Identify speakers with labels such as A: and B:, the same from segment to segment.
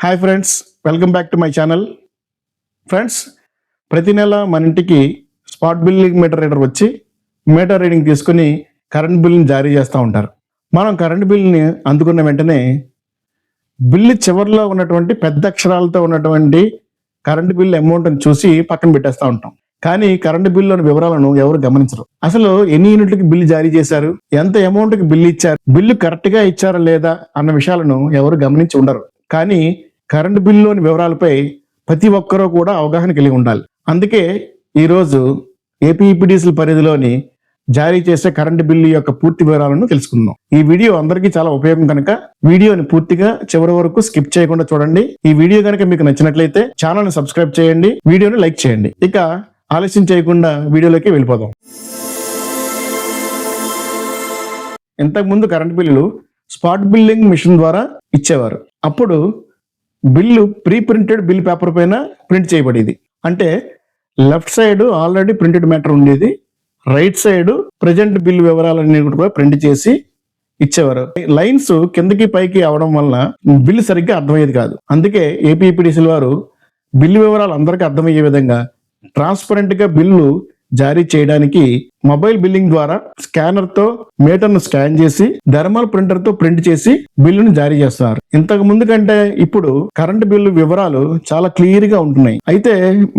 A: Hi friends welcome back to my channel friends ప్రతి నెల మన ఇంటికి స్పాట్ బిల్లింగ్ మీటర్ రీడర్ వచ్చి మీటర్ రీడింగ్ తీసుకుని కరెంట్ బిల్లుని జారీ చేస్తూ ఉంటారు. మనం కరెంట్ బిల్లుని అందుకున్న వెంటనే బిల్లు చివరిలో ఉన్నటువంటి పెద్ద అక్షరాలతో ఉన్నటువంటి కరెంట్ బిల్లు అమౌంట్ని చూసి పక్కన పెట్టేస్తూ ఉంటాం. కానీ కరెంటు బిల్లులోని వివరాలను ఎవరు గమనించరు. అసలు ఎన్ని యూనిట్లకి బిల్లు జారీ చేశారు? ఎంత అమౌంట్కి బిల్లు ఇచ్చారు? బిల్లు కరెక్ట్గా ఇచ్చారా లేదా అన్న విషయాలను ఎవరు గమనించి ఉండరు. కానీ కరెంటు బిల్లులోని వివరాలపై ప్రతి ఒక్కరూ కూడా అవగాహన కలిగి ఉండాలి. అందుకే ఈరోజు ఏపీఈపీడీసీల పరిధిలోని జారీ చేసే కరెంటు బిల్లు యొక్క పూర్తి వివరాలను తెలుసుకుందాం. ఈ వీడియో అందరికీ చాలా ఉపయోగం కనుక వీడియోని పూర్తిగా చివరి వరకు స్కిప్ చేయకుండా చూడండి. ఈ వీడియో కనుక మీకు నచ్చినట్లయితే ఛానల్ని సబ్స్క్రైబ్ చేయండి వీడియోని లైక్ చేయండి. ఇక ఆలస్యం చేయకుండా వీడియోలోకి వెళ్ళిపోదాం. ఇంతకు ముందు బిల్లులు స్పాట్ బిల్లింగ్ మిషన్ ద్వారా ఇచ్చేవారు. అప్పుడు bill pre printed bill paper పైన ప్రింట్ చేయబడేది. అంటే left side already printed matter ఉండేది. రైట్ సైడ్ ప్రజెంట్ బిల్ వివరాలన్నీ కూడా ప్రింట్ చేసి ఇచ్చేవారు. లైన్స్ కిందకి పైకి అవడం వల్ల బిల్లు సరిగ్గా అర్థమయ్యేది కాదు. అందుకే ఏపీపీడీసీల వారు బిల్లు వివరాలు అందరికీ అర్థమయ్యే విధంగా ట్రాన్స్పరెంట్గా బిల్లు జారీ చేయడానికి మొబైల్ బిల్లింగ్ ద్వారా స్కానర్తో మీటర్ను స్కాన్ చేసి థర్మల్ ప్రింటర్తో ప్రింట్ చేసి బిల్లును జారీ చేస్తున్నారు. ఇంతకు ముందు కంటే ఇప్పుడు కరెంటు బిల్లు వివరాలు చాలా క్లియర్గా ఉంటున్నాయి. అయితే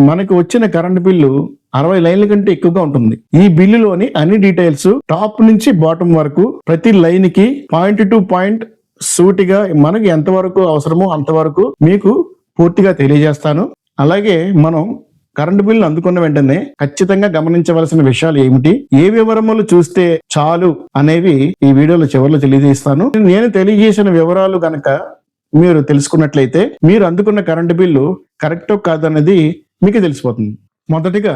A: మనకు వచ్చిన కరెంటు బిల్లు అరవై లైన్ల కంటే ఎక్కువగా ఉంటుంది. ఈ బిల్లులోని అన్ని డీటెయిల్స్ టాప్ నుంచి బాటం వరకు ప్రతి లైన్కి పాయింట్ టు పాయింట్ సూటిగా మనకి ఎంతవరకు అవసరమో అంతవరకు మీకు పూర్తిగా తెలియజేస్తాను. అలాగే మనం కరెంటు బిల్లు అందుకున్న వెంటనే ఖచ్చితంగా గమనించవలసిన విషయాలు ఏమిటి? ఏ వివరములు చూస్తే చాలు అనేవి ఈ వీడియోలో చివరిలో తెలియజేస్తాను. నేను తెలియజేసిన వివరాలు గనక మీరు తెలుసుకున్నట్లయితే మీరు అందుకున్న కరెంటు బిల్లు కరెక్టో కాదన్నది మీకు తెలిసిపోతుంది. మొదటిగా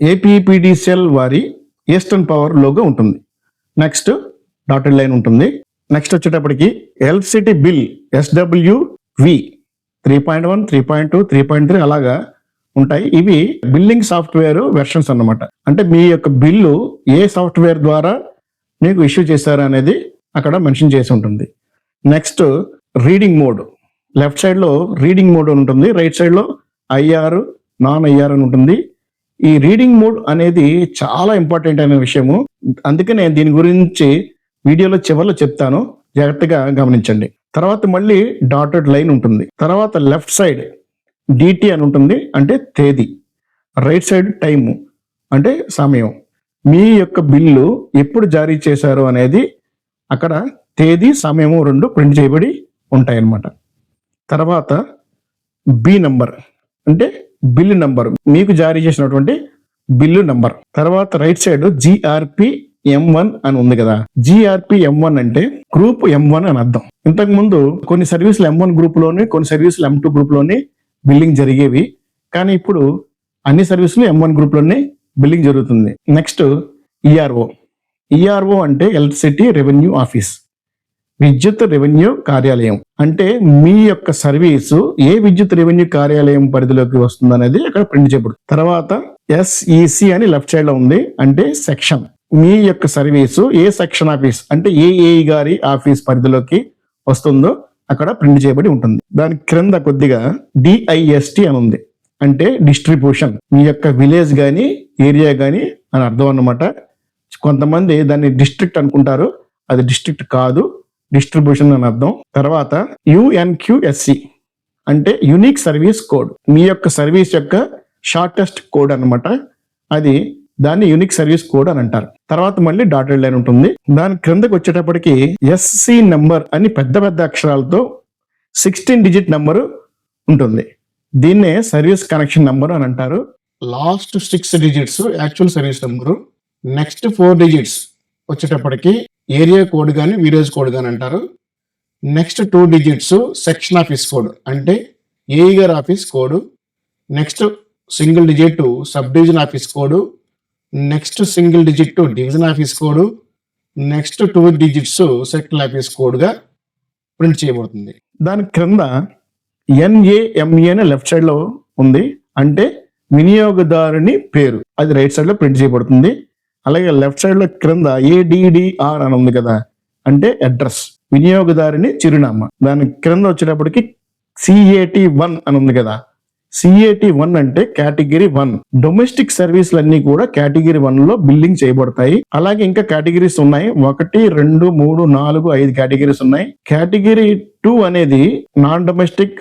A: ఏపీపీడీసీఎల్ వారి ఈస్టర్న్ పవర్ లోగో ఉంటుంది. నెక్స్ట్ డాటెడ్ లైన్ ఉంటుంది. నెక్స్ట్ వచ్చేటప్పటికి LCT bill SW V three point one three point two three point three అలాగా ఉంటాయి. ఇవి బిల్లింగ్ సాఫ్ట్వేర్ వెర్షన్స్ అన్నమాట. అంటే మీ యొక్క బిల్లు ఏ సాఫ్ట్వేర్ ద్వారా మీకు ఇష్యూ చేశారు అనేది అక్కడ మెన్షన్ చేసి ఉంటుంది. నెక్స్ట్ రీడింగ్ మోడ్ లెఫ్ట్ సైడ్లో రీడింగ్ మోడ్ అని ఉంటుంది. రైట్ సైడ్లో ఐఆర్ నాన్ ఐఆర్ అని ఉంటుంది. ఈ రీడింగ్ మోడ్ అనేది చాలా ఇంపార్టెంట్ అయిన విషయము. అందుకనే దీని గురించి వీడియోలో చివరిలో చెప్తాను. జాగ్రత్తగా గమనించండి. తర్వాత మళ్ళీ డాటెడ్ లైన్ ఉంటుంది. తర్వాత లెఫ్ట్ సైడ్ డిటి అని ఉంటుంది అంటే తేదీ. రైట్ సైడ్ టైము అంటే సమయం. మీ యొక్క బిల్లు ఎప్పుడు జారీ చేశారు అనేది అక్కడ తేదీ సమయము రెండు ప్రింట్ చేయబడి ఉంటాయన్నమాట. తర్వాత బి నంబర్ అంటే బిల్లు నంబర్ మీకు జారీ చేసినటువంటి బిల్లు నంబర్ తర్వాత right side GRP M one అని ఉంది కదా. జిఆర్పి ఎం వన్ అంటే గ్రూప్ ఎం వన్ అని అర్థం. ఇంతకు ముందు కొన్ని సర్వీసులు ఎం వన్ గ్రూప్లోని కొన్ని సర్వీసులు ఎం టూ గ్రూప్లోని బిల్లింగ్ జరిగేవి. కానీ ఇప్పుడు అన్ని సర్వీసులు ఎం వన్ గ్రూప్లోనే బిల్లింగ్ జరుగుతుంది. నెక్స్ట్ ఈఆర్ఓ ఈఆర్ఓ అంటే ఎలక్ట్రిసిటీ రెవెన్యూ ఆఫీస్. విద్యుత్ రెవెన్యూ కార్యాలయం. అంటే మీ యొక్క సర్వీసు ఏ విద్యుత్ రెవెన్యూ కార్యాలయం పరిధిలోకి వస్తుంది అనేది అక్కడ ప్రింట్ చేయబడు. తర్వాత ఎస్ఈసి అని లెఫ్ట్ సైడ్లో ఉంది. అంటే సెక్షన్. మీ యొక్క సర్వీసు ఏ సెక్షన్ ఆఫీస్ అంటే ఏ గారి ఆఫీస్ పరిధిలోకి వస్తుందో అక్కడ ప్రింట్ చేయబడి ఉంటుంది. దాని క్రింద కొద్దిగా డిఐఎస్టి అని ఉంది. అంటే డిస్ట్రిబ్యూషన్. మీ యొక్క విలేజ్ కానీ ఏరియా కానీ అని అర్థం అన్నమాట. కొంతమంది దాన్ని డిస్ట్రిక్ట్ అనుకుంటారు. అది డిస్ట్రిక్ట్ కాదు. డిస్ట్రిబ్యూషన్ అని అర్థం. తర్వాత యుఎన్క్యూఎస్సి అంటే యునిక్ సర్వీస్ కోడ్. మీ యొక్క సర్వీస్ యొక్క షార్టెస్ట్ కోడ్ అన్నమాట. అది దాన్ని యూనిక్ సర్వీస్ కోడ్ అని అంటారు. తర్వాత మళ్ళీ డాటెడ్ లైన్ ఉంటుంది. దాని క్రిందకి వచ్చేటప్పటికి ఎస్సి నెంబర్ అని పెద్ద పెద్ద అక్షరాలతో సిక్స్టీన్ డిజిట్ నెంబరు ఉంటుంది. దీన్నే సర్వీస్ కనెక్షన్ నెంబర్ అని అంటారు. Last six digits actual service number next four digits వచ్చేటప్పటికి ఏరియా కోడ్ కానీ విలేజ్ కోడ్ కానీ అంటారు. Next two digits section office code అంటే ఏఈ గారి office code next single digit sub division office code next single digit division office code next two digits sector office కోడ్గా print చేయబడుతుంది. దాని క్రింద ఎన్ఏఎంఏ అని left సైడ్లో ఉంది. అంటే వినియోగదారుని పేరు. అది రైట్ సైడ్లో ప్రింట్ చేయబడుతుంది. అలాగే లెఫ్ట్ సైడ్లో క్రింద ఏడిడిఆర్ అని ఉంది కదా. అంటే అడ్రస్ వినియోగదారుని చిరునామా. దాని క్రింద వచ్చేటప్పటికి సిఏటి వన్ అని ఉంది కదా. సిఏటి వన్ అంటే కేటగిరీ వన్ డొమెస్టిక్ సర్వీసులన్నీ కూడా కేటగిరీ వన్లో బిల్లింగ్ చేయబడతాయి. అలాగే ఇంకా కేటగిరీస్ ఉన్నాయి. ఒకటి రెండు మూడు నాలుగు ఐదు కేటగిరీస్ ఉన్నాయి. కేటగిరీ టూ అనేది నాన్ డొమెస్టిక్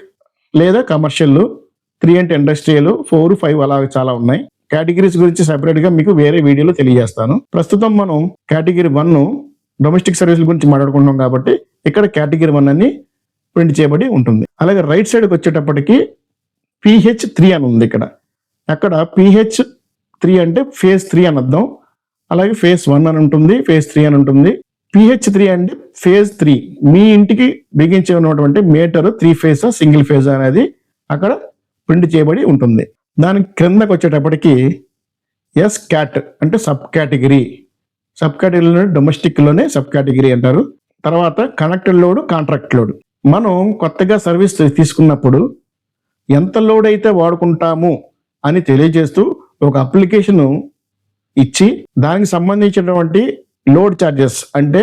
A: లేదా కమర్షియల్ త్రీ అంటే ఇండస్ట్రియల్ ఫోర్ ఫైవ్ అలా చాలా ఉన్నాయి. కేటగిరీస్ గురించి సెపరేట్గా మీకు వేరే వీడియోలో తెలియజేస్తాను. ప్రస్తుతం మనం కేటగిరీ వన్ డొమెస్టిక్ సర్వీసుల గురించి మాట్లాడుకుంటున్నాం కాబట్టి ఇక్కడ కేటగిరీ వన్ అని ప్రింట్ చేయబడి ఉంటుంది. అలాగే రైట్ సైడ్కి వచ్చేటప్పటికి పిహెచ్ త్రీ అని ఉంది ఇక్కడ. అక్కడ పిహెచ్ త్రీ అంటే ఫేజ్ త్రీ అని అర్థం. అలాగే ఫేజ్ వన్ అని ఉంటుంది ఫేజ్ త్రీ అని ఉంటుంది. పిహెచ్ త్రీ అంటే ఫేజ్ త్రీ. మీ ఇంటికి బిగించి ఉన్నటువంటి meter three phase single phase అనేది అక్కడ ప్రింట్ చేయబడి ఉంటుంది. దాని క్రిందకు వచ్చేటప్పటికి ఎస్ క్యాట్ అంటే సబ్ కేటగిరీ. సబ్ కేటగిరీలో డొమెస్టిక్లోనే సబ్ కేటగిరీ అంటారు. తర్వాత కనెక్టెడ్ లోడ్ కాంట్రాక్ట్ లోడ్. మనం కొత్తగా సర్వీస్ తీసుకున్నప్పుడు ఎంత లోడ్ అయితే వాడుకుంటాము అని తెలియజేస్తూ ఒక అప్లికేషన్ ఇచ్చి దానికి సంబంధించినటువంటి లోడ్ ఛార్జెస్ అంటే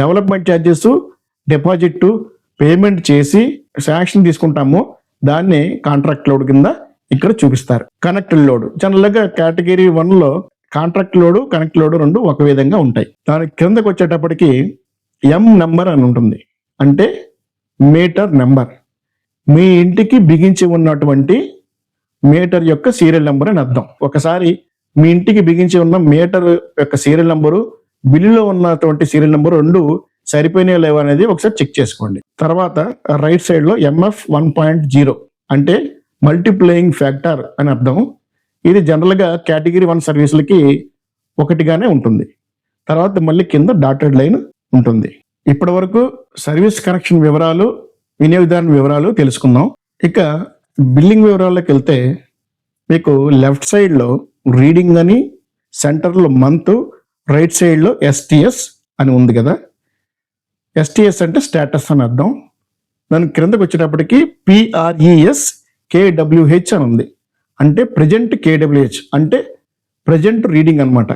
A: డెవలప్మెంట్ ఛార్జెస్ డిపాజిట్ పేమెంట్ చేసి శాంక్షన్ తీసుకుంటాము. దాన్ని కాంట్రాక్ట్ లోడ్ కింద ఇక్కడ చూపిస్తారు. కనెక్ట్ లోడ్ జనరల్గా కేటగిరీ వన్లో కాంట్రాక్ట్ లోడు కనెక్ట్ లోడు రెండు ఒక విధంగా ఉంటాయి. దాని కిందకు వచ్చేటప్పటికి ఎం నెంబర్ అని ఉంటుంది. అంటే మీటర్ నెంబర్ మీ ఇంటికి బిగించి ఉన్నటువంటి మీటర్ యొక్క సీరియల్ నెంబర్ అని అర్థం. ఒకసారి మీ ఇంటికి బిగించి ఉన్న మీటర్ యొక్క సీరియల్ నెంబరు బిల్లులో ఉన్నటువంటి సీరియల్ నెంబర్ రెండు సరిపోయినాయో లేవో అనేది ఒకసారి చెక్ చేసుకోండి. తర్వాత రైట్ సైడ్లో ఎంఎఫ్ వన్ పాయింట్ జీరో అంటే మల్టీప్లేయింగ్ ఫ్యాక్టర్ అని అర్థం. ఇది జనరల్గా కేటగిరీ వన్ సర్వీసులకి ఒకటిగానే ఉంటుంది. తర్వాత మళ్ళీ కింద డాటెడ్ లైన్ ఉంటుంది. ఇప్పటి వరకు సర్వీస్ కనెక్షన్ వివరాలు వినియోగదారుని వివరాలు తెలుసుకుందాం. ఇక బిల్లింగ్ వివరాల్లోకి వెళ్తే మీకు లెఫ్ట్ సైడ్లో రీడింగ్ అని సెంటర్లో మంత్ రైట్ సైడ్లో ఎస్టిఎస్ అని ఉంది కదా. ఎస్టిఎస్ అంటే స్టేటస్ అని అర్థం. దాని క్రిందకు వచ్చేటప్పటికి పిఆర్ఈఎస్ కేడబ్ల్యూహెచ్ అని ఉంది. అంటే ప్రజెంట్ కేడబ్ల్యూహెచ్ అంటే ప్రజెంట్ రీడింగ్ అన్నమాట.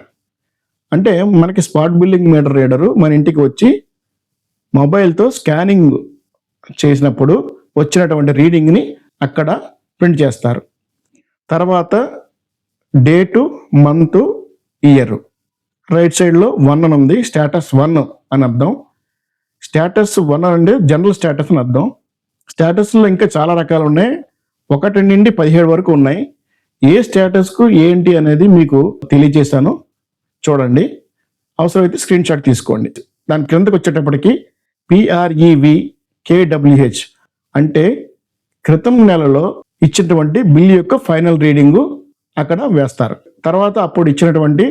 A: అంటే మనకి స్పాట్ బిల్లింగ్ మీటర్ రీడరు మన ఇంటికి వచ్చి మొబైల్తో స్కానింగ్ చేసినప్పుడు వచ్చినటువంటి రీడింగ్ని అక్కడ ప్రింట్ చేస్తారు. తర్వాత డేటు మంత్ ఇయర్. రైట్ సైడ్లో వన్ అని ఉంది స్టేటస్ వన్ అని అర్థం. స్టేటస్ వన్ అంటే జనరల్ స్టేటస్ అని అర్థం. స్టేటస్లో ఇంకా చాలా రకాలు ఉన్నాయి. ఒకటి నుండి పదిహేడు వరకు ఉన్నాయి. ఏ స్టేటస్కు ఏంటి అనేది మీకు తెలియజేశాను. చూడండి. అవసరమైతే స్క్రీన్ షాట్ తీసుకోండి. దాని క్రిందకు వచ్చేటప్పటికి పిఆర్ఈవి కేడబ్ల్యూహెచ్ అంటే క్రితం నెలలో ఇచ్చినటువంటి బిల్ యొక్క ఫైనల్ రీడింగు అక్కడ వేస్తారు. తర్వాత అప్పుడు ఇచ్చినటువంటి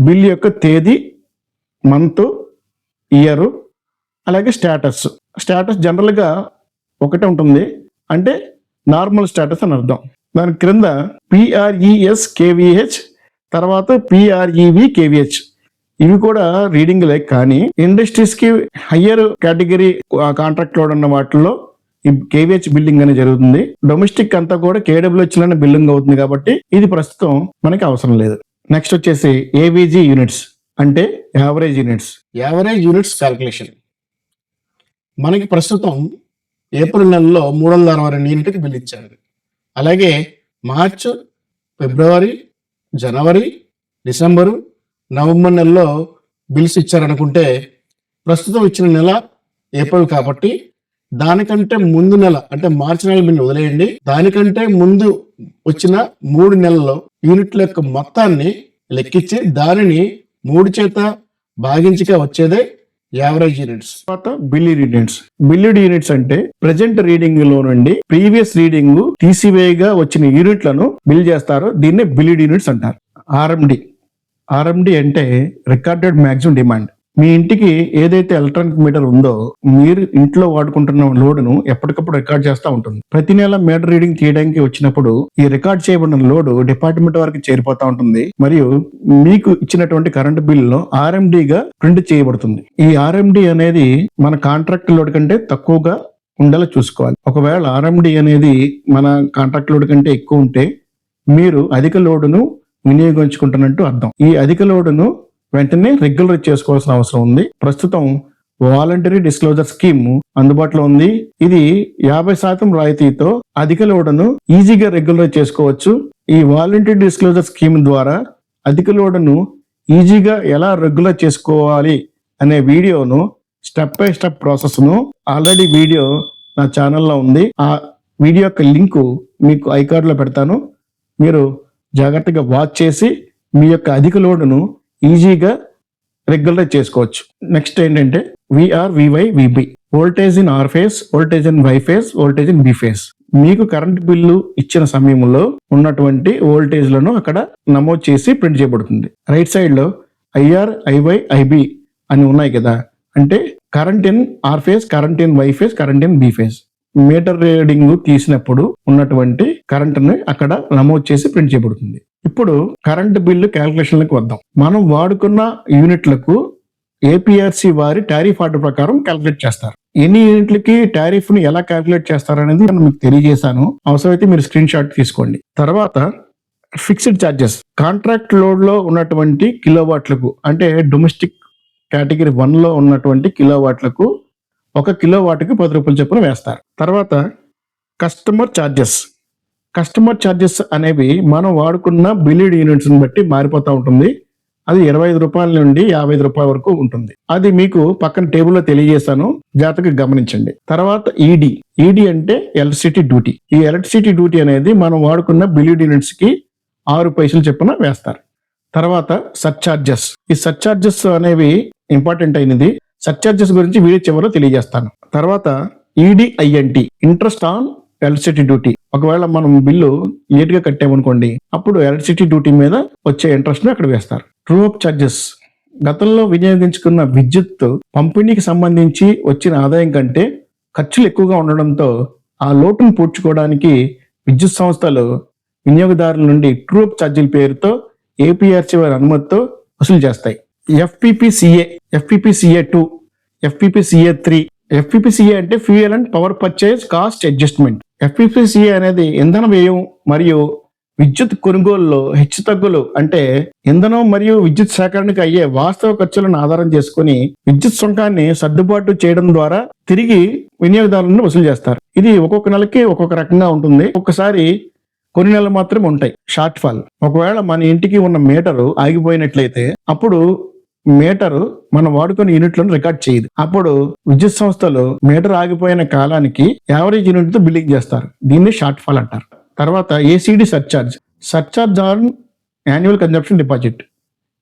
A: బిల్ యొక్క తేదీ మంత్ ఇయర్ అలాగే స్టేటస్. స్టేటస్ జనరల్గా ఒకటే ఉంటుంది. అంటే నార్మల్ స్టేటస్ అని అర్థం. దాని క్రింద పిఆర్ఈఎస్ కేవీహెచ్ తర్వాత పిఆర్ఈవి కేవీహెచ్ ఇవి కూడా రీడింగ్ కానీ ఇండస్ట్రీస్కి హయ్యర్ కేటగిరీ కాంట్రాక్ట్ లోడ్ ఉన్న వాటిల్లో ఈ కేవీహెచ్ బిల్డింగ్ అనేది జరుగుతుంది. డొమెస్టిక్ అంతా కూడా కేడబ్ల్యూహెచ్లోనే బిల్డింగ్ అవుతుంది కాబట్టి ఇది ప్రస్తుతం మనకి అవసరం లేదు. నెక్స్ట్ వచ్చేసి ఏవిజీ యూనిట్స్ అంటే average units. Average units calculation. మనకి ప్రస్తుతం ఏప్రిల్ నెలలో మూడు వందల అరవై రెండు యూనిట్కి బిల్ ఇచ్చారు. అలాగే మార్చ్ ఫిబ్రవరి జనవరి డిసెంబరు నవంబర్ నెలలో బిల్స్ ఇచ్చారనుకుంటే ప్రస్తుతం ఇచ్చిన నెల ఏప్రిల్ కాబట్టి దానికంటే ముందు నెల అంటే మార్చి నెల బిల్లు వదిలేయండి. దానికంటే ముందు వచ్చిన మూడు నెలల్లో యూనిట్ల యొక్క మొత్తాన్ని లెక్కించి దానిని మూడు చేత భాగించగా వచ్చేదే యావరేజ్ యూనిట్స్. తర్వాత బిల్లీడ్ యూనిట్స్ బిల్లీడ్ యూనిట్స్ అంటే ప్రజెంట్ రీడింగ్లో నుండి ప్రీవియస్ రీడింగ్ తీసివేయగా వచ్చిన యూనిట్లను బిల్ చేస్తారు. దీన్నే బిల్లీడ్ యూనిట్స్ అంటారు. ఆర్ఎండి. ఆర్ఎండి అంటే రికార్డెడ్ మ్యాక్సిమం డిమాండ్. మీ ఇంటికి ఏదైతే ఎలక్ట్రానిక్ మీటర్ ఉందో మీరు ఇంట్లో వాడుకుంటున్న లోడును ఎప్పటికప్పుడు రికార్డ్ చేస్తూ ఉంటుంది. ప్రతి నెల మీటర్ రీడింగ్ తీయడానికి వచ్చినప్పుడు ఈ రికార్డ్ చేయబడిన లోడు డిపార్ట్మెంట్ వరకు చేరిపోతూ ఉంటుంది. మరియు మీకు ఇచ్చినటువంటి కరెంట్ బిల్లులో ఆర్ఎండిగా ప్రింట్ చేయబడుతుంది. ఈ ఆర్ఎండి అనేది మన కాంట్రాక్ట్ లోడ్ కంటే తక్కువగా ఉండేలా చూసుకోవాలి. ఒకవేళ ఆర్ఎండి అనేది మన కాంట్రాక్ట్ లోడ్ కంటే ఎక్కువ ఉంటే మీరు అధిక లోడును వినియోగించుకుంటున్నట్టు అర్థం. ఈ అధిక లోడును వెంటనే రెగ్యులర్ చేసుకోవాల్సిన అవసరం ఉంది. ప్రస్తుతం వాలంటరీ డిస్క్లోజర్ స్కీమ్ అందుబాటులో ఉంది. ఇది యాభై శాతం రాయితీతో అధిక లోడును ఈజీగా రెగ్యులర్ చేసుకోవచ్చు. ఈ వాలంటరీ డిస్క్లోజర్ స్కీమ్ ద్వారా అధిక లోడును ఈజీగా ఎలా రెగ్యులర్ చేసుకోవాలి అనే వీడియోను స్టెప్ బై స్టెప్ ప్రాసెస్ను ఆల్రెడీ వీడియో నా ఛానల్లో ఉంది. ఆ వీడియో యొక్క లింకు మీకు ఐకార్డ్లో పెడతాను. మీరు జాగ్రత్తగా వాచ్ చేసి మీ యొక్క అధిక లోడును ఈజీగా రెగ్యులర్ చేసుకోవచ్చు. నెక్స్ట్ ఏంటంటే VR VY VB voltage in R phase voltage in Y phase voltage in B phase. మీకు కరెంట్ బిల్లు ఇచ్చిన సమయంలో ఉన్నటువంటి వోల్టేజ్లను అక్కడ నమోదు చేసి ప్రింట్ చేయబడుతుంది. రైట్ సైడ్లో ఐఆర్ ఐవై ఐబి అని ఉన్నాయి కదా. అంటే current in R phase current in Y phase current in B phase. Meter reading తీసినప్పుడు ఉన్నటువంటి కరెంటుని అక్కడ నమోదు చేసి ప్రింట్ చేయబడుతుంది. ఇప్పుడు కరెంట్ బిల్లు క్యాల్కులేషన్లకు వద్దాం. మనం వాడుకున్న యూనిట్లకు ఏపీఆర్సి వారి టారిఫ్ ఆర్డర్ ప్రకారం క్యాల్కులేట్ చేస్తారు. ఎన్ని యూనిట్లకి టారిఫ్ను ఎలా క్యాల్కులేట్ చేస్తారనేది నేను మీకు తెలియజేశాను. అవసరమైతే మీరు స్క్రీన్ షాట్ తీసుకోండి. తర్వాత ఫిక్స్డ్ ఛార్జెస్ కాంట్రాక్ట్ లోడ్లో ఉన్నటువంటి కిలోవాట్లకు అంటే డొమెస్టిక్ కేటగిరీ వన్లో ఉన్నటువంటి కిలోవాట్లకు ఒక కిలో వాటికి పది రూపాయలు చొప్పున వేస్తారు. తర్వాత కస్టమర్ ఛార్జెస్ కస్టమర్ ఛార్జెస్ అనేవి మనం వాడుకున్న బిలీడ్ యూనిట్స్ని బట్టి మారిపోతూ ఉంటుంది. అది ఇరవై ఐదు రూపాయల నుండి యాభై ఐదు రూపాయల వరకు ఉంటుంది. అది మీకు పక్కన టేబుల్లో తెలియజేస్తాను జాగ్రత్తగా గమనించండి. తర్వాత ఈడీ ఈడీ అంటే ఎలక్ట్రిసిటీ డ్యూటీ ఈ ఎలక్ట్రిసిటీ డ్యూటీ అనేది మనం వాడుకున్న బిలీడ్ యూనిట్స్కి ఆరు పైసలు చొప్పున వేస్తారు. తర్వాత సర్చార్జెస్ ఈ సర్చార్జెస్ అనేవి ఇంపార్టెంట్ అయినది. సర్చార్జెస్ గురించి వీడియో చివరిలో తెలియజేస్తాను. తర్వాత EDINT interest on electricity duty ఒకవేళ మనం బిల్లు లేట్గా కట్టామనుకోండి అప్పుడు ఎలక్ట్రిసిటీ డ్యూటీ మీద వచ్చే ఇంట్రెస్ట్ను అక్కడ వేస్తారు. ట్రూ అప్ ఛార్జెస్ గతంలో వినియోగించుకున్న విద్యుత్ పంపిణీకి సంబంధించి వచ్చిన ఆదాయం కంటే ఖర్చులు ఎక్కువగా ఉండడంతో ఆ లోటును పూడ్చుకోవడానికి విద్యుత్ సంస్థలు వినియోగదారుల నుండి ట్రూ అప్ ఛార్జీల పేరుతో ఏపీఆర్సీ వారి అనుమతితో వసూలు చేస్తాయి. FPPCA FPPCA two FPPCA three. FPPCA అంటే fuel and power purchase cost adjustment. FPPCA అనేది ఇంధన వ్యయం మరియు విద్యుత్ కొనుగోలులో హెచ్చుతగ్గులు అంటే ఇంధనం మరియు విద్యుత్ సేకరణకు అయ్యే వాస్తవ ఖర్చులను ఆధారం చేసుకుని విద్యుత్ సుంకాన్ని సర్దుబాటు చేయడం ద్వారా తిరిగి వినియోగదారులను వసూలు చేస్తారు. ఇది ఒక్కొక్క నెలకి ఒక్కొక్క రకంగా ఉంటుంది. ఒక్కసారి కొన్ని నెలలు మాత్రమే ఉంటాయి. Short fall. ఒకవేళ మన ఇంటికి ఉన్న మీటరు ఆగిపోయినట్లయితే అప్పుడు మీటరు మనం వాడుకునే యూనిట్లను రికార్డ్ చేయదు. అప్పుడు విద్యుత్ సంస్థలు మీటర్ ఆగిపోయిన కాలానికి యావరేజ్ యూనిట్తో బిల్లింగ్ చేస్తారు. దీన్ని షార్ట్ ఫాల్ అంటారు. తర్వాత ACD surcharge. Surcharge on annual consumption deposit.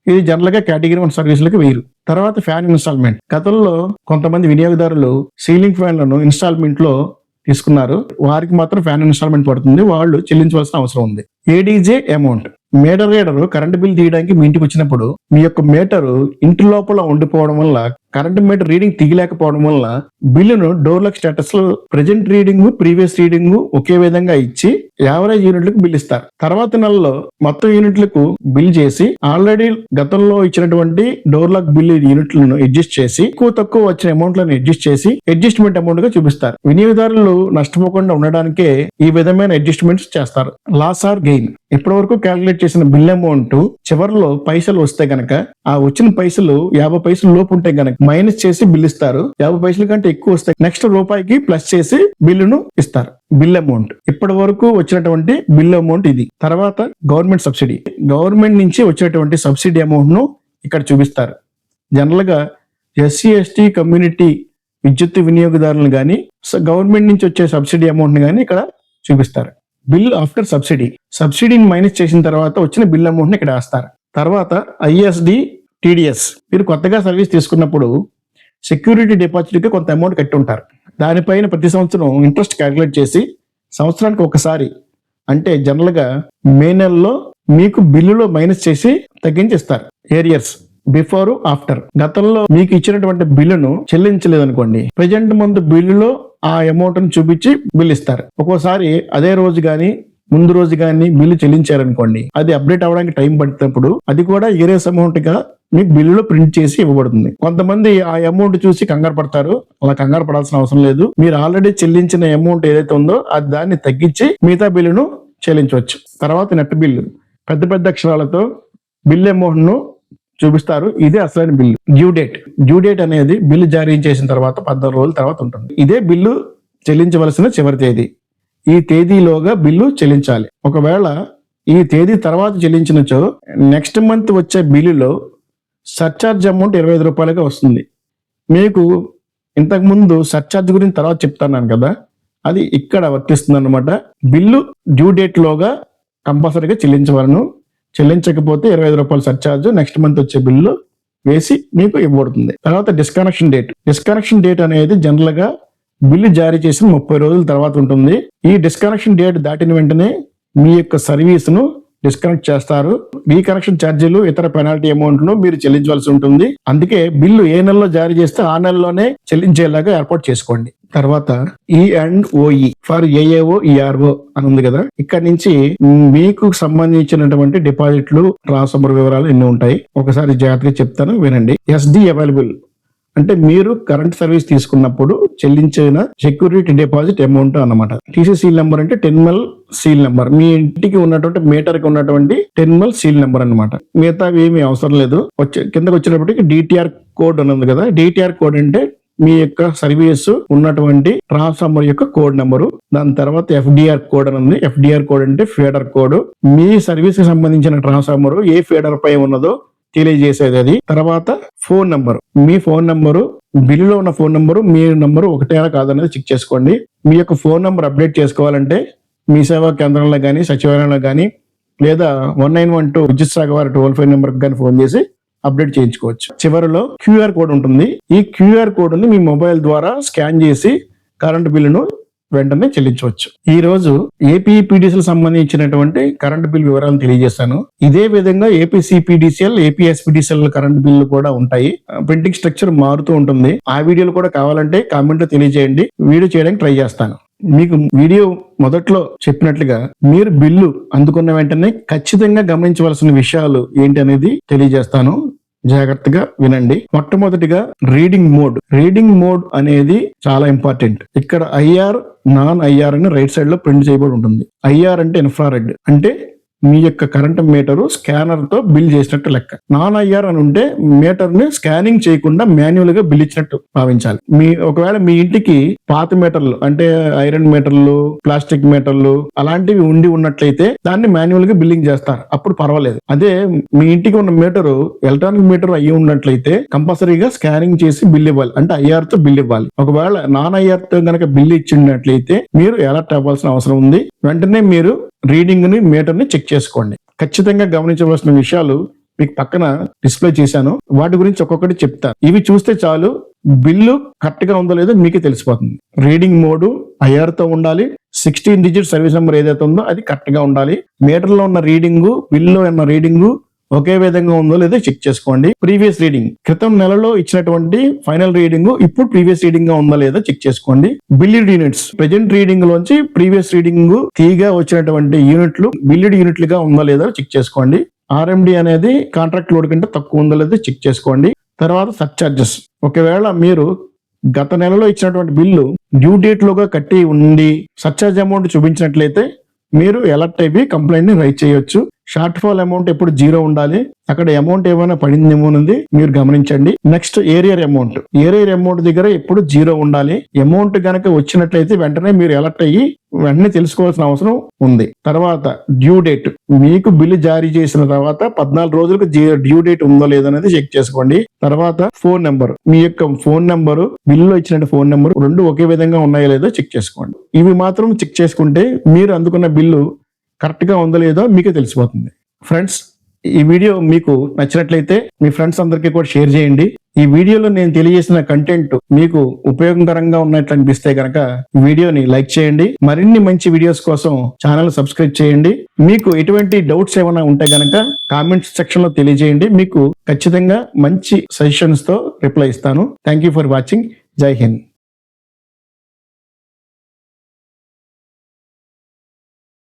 A: ఇది జనరల్గా కేటగిరీ వన్ సర్వీసులకు వేరు. తర్వాత ఫ్యాన్ ఇన్స్టాల్మెంట్. గతంలో కొంతమంది వినియోగదారులు సీలింగ్ ఫ్యాన్లను ఇన్స్టాల్మెంట్లో తీసుకున్నారు. వారికి మాత్రం ఫ్యాన్ ఇన్స్టాల్మెంట్ పడుతుంది. వాళ్ళు చెల్లించవలసిన అవసరం ఉంది. ADJ amount meter reader current bill తీయడానికి మీ ఇంటికి వచ్చినప్పుడు మీ యొక్క మీటరు ఇంటి లోపల ఉండిపోవడం వల్ల కరెంట్ మీటర్ రీడింగ్ తీయలేకపోవడం వల్ల బిల్లును డోర్ లాక్ స్టేటస్లో ప్రెజెంట్ రీడింగ్ ప్రీవియస్ రీడింగ్ ఒకే విధంగా ఇచ్చి యావరేజ్ యూనిట్లకు బిల్ ఇస్తారు. తర్వాత నెలలో మొత్తం యూనిట్లకు బిల్ చేసి ఆల్రెడీ గతంలో ఇచ్చినటువంటి డోర్ లాక్ బిల్ యూనిట్లను అడ్జస్ట్ చేసి ఎక్కువ తక్కువ వచ్చిన అమౌంట్లను అడ్జస్ట్ చేసి అడ్జస్ట్మెంట్ అమౌంట్గా చూపిస్తారు. వినియోగదారులు నష్టపోకుండా ఉండడానికే ఈ విధమైన అడ్జస్ట్మెంట్స్ చేస్తారు. లాస్ ఆర్ గెయిన్ ఇప్పటి వరకు క్యాలిక్యులేట్ చేసిన బిల్ అమౌంట్ చివరిలో పైసలు వస్తే గనక ఆ వచ్చిన పైసలు యాభై పైసలు లోపు ఉంటే గనక మైనస్ చేసి బిల్ ఇస్తారు. యాభై పైసల కంటే ఎక్కువ వస్తాయి. నెక్స్ట్ రూపాయికి ప్లస్ చేసి బిల్లును ఇస్తారు. Bill amount. ఇప్పటి వరకు వచ్చినటువంటి బిల్ అమౌంట్ ఇది. తర్వాత గవర్నమెంట్ సబ్సిడీ. గవర్నమెంట్ నుంచి వచ్చేటువంటి సబ్సిడీ అమౌంట్ను ఇక్కడ చూపిస్తారు. జనరల్గా ఎస్సీ ఎస్టీ కమ్యూనిటీ విద్యుత్ వినియోగదారులను కానీ గవర్నమెంట్ నుంచి వచ్చే సబ్సిడీ అమౌంట్ని కానీ ఇక్కడ చూపిస్తారు. Bill after subsidy. సబ్సిడీని మైనస్ చేసిన తర్వాత వచ్చిన బిల్ అమౌంట్ని ఇక్కడ వేస్తారు. తర్వాత ఐఎస్డి టీడీఎస్ మీరు కొత్తగా సర్వీస్ తీసుకున్నప్పుడు సెక్యూరిటీ డిపాజిట్కి కొంత అమౌంట్ కట్టి ఉంటారు దానిపైన ప్రతి సంవత్సరం ఇంట్రెస్ట్ క్యాలిక్యులేట్ చేసి సంవత్సరానికి ఒకసారి అంటే జనరల్గా మే నెలలో మీకు బిల్లులో మైనస్ చేసి తగ్గించి ఇస్తారు ఏరియర్స్ బిఫోర్ ఆఫ్టర్ గతంలో మీకు ఇచ్చినటువంటి బిల్లును చెల్లించలేదు అనుకోండి ప్రజెంట్ ముందు బిల్లులో ఆ అమౌంట్ను చూపించి బిల్ ఇస్తారు. ఒక్కోసారి అదే రోజు కానీ ముందు రోజు కానీ బిల్లు చెల్లించారనుకోండి. అది అప్డేట్ అవ్వడానికి టైం పడినప్పుడు అది కూడా ఏరియస్ అమౌంట్గా మీకు బిల్లులో ప్రింట్ చేసి ఇవ్వబడుతుంది. కొంతమంది ఆ అమౌంట్ చూసి కంగారు పడతారు. అలా కంగారు పడాల్సిన అవసరం లేదు. మీరు ఆల్రెడీ చెల్లించిన అమౌంట్ ఏదైతే ఉందో అది దాన్ని తగ్గించి మిగతా బిల్లును చెల్లించవచ్చు. తర్వాత నెట్ బిల్లు. పెద్ద పెద్ద అక్షరాలతో బిల్ అమౌంట్ను చూపిస్తారు. ఇదే అసలైన bill. Due date. Due date అనేది బిల్లు జారీ చేసిన తర్వాత పద్నాలుగు రోజుల తర్వాత ఉంటుంది. ఇదే బిల్లు చెల్లించవలసిన చివరి తేదీ. ఈ తేదీలోగా బిల్లు చెల్లించాలి. ఒకవేళ ఈ తేదీ తర్వాత చెల్లించినచో నెక్స్ట్ మంత్ వచ్చే బిల్లులో సర్చార్జ్ అమౌంట్ ఇరవై ఐదు రూపాయలుగా వస్తుంది. మీకు ఇంతకుముందు సర్చార్జ్ గురించి తర్వాత చెప్తాను కదా అది ఇక్కడ వర్తిస్తుంది అనమాట బిల్లు డ్యూ డేట్ లోగా కంపల్సరీగా చెల్లించవలను. చెల్లించకపోతే ఇరవై ఐదు రూపాయలు సర్చార్జ్ నెక్స్ట్ మంత్ వచ్చే బిల్లు వేసి మీకు ఇవ్వబడుతుంది. తర్వాత డిస్కనెక్షన్ డేట్. డిస్కనెక్షన్ డేట్ అనేది జనరల్గా బిల్లు జారీ చేసిన ముప్పై రోజుల తర్వాత ఉంటుంది. ఈ డిస్కనెక్షన్ డేట్ దాటిన వెంటనే మీ యొక్క సర్వీస్ను డిస్కనెక్ట్ చేస్తారు. రీకనెక్షన్ ఛార్జీలు ఇతర పెనాల్టీ అమౌంట్లు మీరు చెల్లించవలసి ఉంటుంది. అందుకే బిల్లు ఏ నెలలో జారీ చేస్తే ఆ నెలలోనే చెల్లించేలాగా ఏర్పాటు చేసుకోండి. తర్వాత E and OE for AAO ERO అని ఉంది కదా. ఇక్కడ నుంచి మీకు సంబంధించినటువంటి డిపాజిట్లు ట్రాన్స్ఫర్ వివరాలు ఎన్ని ఉంటాయి. ఒకసారి జాగ్రత్తగా చెప్తాను వినండి. ఎస్డి అవైలబుల్ అంటే మీరు కరెంట్ సర్వీస్ తీసుకున్నప్పుడు చెల్లించిన సెక్యూరిటీ డిపాజిట్ అమౌంట్ అన్నమాట. టీసీసీ నెంబర్ అంటే టెన్ మల్ సీల్ నెంబర్. మీ ఇంటికి ఉన్నటువంటి మీటర్కి ఉన్నటువంటి టెన్ మల్ సీల్ నెంబర్ అన్నమాట. మిగతా ఏమీ అవసరం లేదు. వచ్చే కిందకి వచ్చేటప్పటికి డిటిఆర్ కోడ్ అని ఉంది కదా డిటిఆర్ కోడ్ అంటే మీ యొక్క సర్వీస్ ఉన్నటువంటి ట్రాన్స్ఫార్మర్ యొక్క కోడ్ నెంబరు. దాని తర్వాత ఎఫ్డిఆర్ కోడ్ అని ఉంది ఎఫ్డిఆర్ కోడ్ అంటే ఫీడర్ కోడ్. మీ సర్వీస్కి సంబంధించిన ట్రాన్స్ఫార్మర్ ఏ ఫీడర్ పై ఉన్నదో తెలియజేసేది అది. తర్వాత ఫోన్ నంబర్. మీ ఫోన్ నంబరు బిల్లులో ఉన్న ఫోన్ నంబరు మీ నంబరు ఒకటేనా కాదనేది చెక్ చేసుకోండి. మీ యొక్క ఫోన్ నంబర్ అప్డేట్ చేసుకోవాలంటే మీ సేవా కేంద్రంలో కానీ సచివాలయంలో కానీ లేదా వన్ నైన్ వన్ టూ విద్యుత్ శాఖ వారి టోల్ ఫ్రీ నెంబర్ కానీ ఫోన్ చేసి అప్డేట్ చేయించుకోవచ్చు. చివరిలో క్యూఆర్ కోడ్ ఉంటుంది. ఈ క్యూఆర్ కోడ్ని మీ మొబైల్ ద్వారా స్కాన్ చేసి కరెంటు బిల్లును వెంటనే చెల్లించవచ్చు. ఈ రోజు ఏపీ సంబంధించినటువంటి కరెంటు బిల్ వివరాలను తెలియజేస్తాను. ఇదే విధంగా APCPDCL CPDCL current SPDCL bill కూడా ఉంటాయి. ప్రింటింగ్ స్ట్రక్చర్ మారుతూ ఉంటుంది. ఆ వీడియోలు కూడా కావాలంటే కామెంట్ తెలియజేయండి. వీడియో చేయడానికి ట్రై చేస్తాను. మీకు వీడియో మొదట్లో చెప్పినట్లుగా మీరు బిల్లు అందుకున్న వెంటనే ఖచ్చితంగా గమనించవలసిన విషయాలు ఏంటి అనేది తెలియజేస్తాను. జాగ్రత్తగా వినండి. మొట్టమొదటిగా రీడింగ్ మోడ్. రీడింగ్ మోడ్ అనేది చాలా ఇంపార్టెంట్. ఇక్కడ ఐఆర్ నాన్ ఐఆర్ అని రైట్ సైడ్లో ప్రింట్ చేయబడి ఉంటుంది. ఐఆర్ అంటే ఇన్ఫ్రారెడ్. అంటే మీ యొక్క కరెంట్ మీటర్ స్కానర్తో బిల్ చేసినట్టు లెక్క. నాన్ ఐఆర్ అని ఉంటే మీటర్ని స్కానింగ్ చేయకుండా మాన్యువల్గా బిల్ ఇచ్చినట్టు భావించాలి. మీ ఒకవేళ మీ ఇంటికి పాత మీటర్లు అంటే ఐరన్ మీటర్లు ప్లాస్టిక్ మీటర్లు అలాంటివి ఉండి ఉన్నట్లయితే దాన్ని మాన్యువల్గా బిల్లింగ్ చేస్తారు. అప్పుడు పర్వాలేదు. అదే మీ ఇంటికి ఉన్న మీటరు ఎలక్ట్రానిక్ మీటర్ అయ్యి ఉన్నట్లయితే కంపల్సరీగా స్కానింగ్ చేసి బిల్ ఇవ్వాలి. అంటే ఐఆర్తో బిల్ ఇవ్వాలి. ఒకవేళ నాన్ ఐఆర్తో గనక బిల్ ఇచ్చినట్లయితే మీరు అలర్ట్ అవ్వాల్సిన అవసరం ఉంది. వెంటనే మీరు రీడింగ్ని మీటర్ని చెక్ చేసుకోండి. ఖచ్చితంగా గమనించవలసిన విషయాలు మీకు పక్కన డిస్ప్లే చేశాను. వాటి గురించి ఒక్కొక్కటి చెప్తా. ఇవి చూస్తే చాలు బిల్లు కరెక్ట్గా ఉందో లేదో మీకే తెలిసిపోతుంది. రీడింగ్ మోడ్ ఐఆర్తో ఉండాలి సిక్స్టీన్ డిజిట్ సర్వీస్ నెంబర్ ఏదైతే ఉందో అది కరెక్ట్గా ఉండాలి. మీటర్లో ఉన్న రీడింగ్ బిల్లో ఉన్న రీడింగ్ ఒకే విధంగా ఉందో లేదో చెక్ చేసుకోండి. Previous reading. క్రితం నెలలో ఇచ్చినటువంటి ఫైనల్ రీడింగ్ ఇప్పుడు ప్రీవియస్ రీడింగ్గా ఉందో లేదో చెక్ చేసుకోండి. Billed units. ప్రెజెంట్ రీడింగ్ లోంచి ప్రీవియస్ రీడింగ్ తీగా వచ్చినటువంటి యూనిట్లు బిల్లిడ్ యూనిట్లుగా ఉందో లేదో చెక్ చేసుకోండి. ఆర్ఎండి అనేది కాంట్రాక్ట్ లోడ్ కంటే తక్కువ ఉందో లేదో చెక్ చేసుకోండి. తర్వాత సర్చార్జెస్ ఒకవేళ మీరు గత నెలలో ఇచ్చినటువంటి బిల్లు డ్యూ డేట్ లోగా కట్టి ఉండి సర్చార్జ్ అమౌంట్ చూపించినట్లయితే మీరు ఎలర్ట్ అయిపోయి కంప్లైంట్ని రైట్ చేయొచ్చు. షార్ట్ ఫాల్ అమౌంట్ ఎప్పుడు జీరో ఉండాలి అక్కడ అమౌంట్ ఏమైనా పడిందేమో ఉంది మీరు గమనించండి. Next arrear amount. Arrear amount దగ్గర ఎప్పుడు జీరో ఉండాలి అమౌంట్ గనక వచ్చినట్లయితే వెంటనే మీరు ఎలర్ట్ అయ్యి వెంటనే తెలుసుకోవాల్సిన అవసరం ఉంది. తర్వాత డ్యూ డేట్. మీకు బిల్లు జారీ చేసిన తర్వాత పద్నాలుగు రోజులకు డ్యూ డేట్ ఉందో లేదో అనేది చెక్ చేసుకోండి. తర్వాత ఫోన్ నెంబర్. మీ యొక్క ఫోన్ నెంబర్ బిల్లులో ఇచ్చిన ఫోన్ నెంబర్ రెండు ఒకే విధంగా ఉన్నాయో లేదో చెక్ చేసుకోండి. ఇవి మాత్రం చెక్ చేసుకుంటే మీరు అందుకున్న బిల్లు కరెక్ట్గా ఉందో లేదో మీకే తెలిసిపోతుంది. ఫ్రెండ్స్ ఈ వీడియో మీకు నచ్చినట్లయితే మీ ఫ్రెండ్స్ అందరికీ కూడా షేర్ చేయండి. ఈ వీడియోలో నేను తెలియజేసిన కంటెంట్ మీకు ఉపయోగకరంగా ఉన్నట్లు అనిపిస్తే గనక వీడియోని లైక్ చేయండి. మరిన్ని మంచి వీడియోస్ కోసం ఛానల్ సబ్స్క్రైబ్ చేయండి. మీకు ఎటువంటి డౌట్స్ ఏమైనా ఉంటే గనక కామెంట్స్ సెక్షన్లో తెలియజేయండి. మీకు ఖచ్చితంగా మంచి సజెషన్స్తో రిప్లై ఇస్తాను. Thank you for watching. Jai Hind.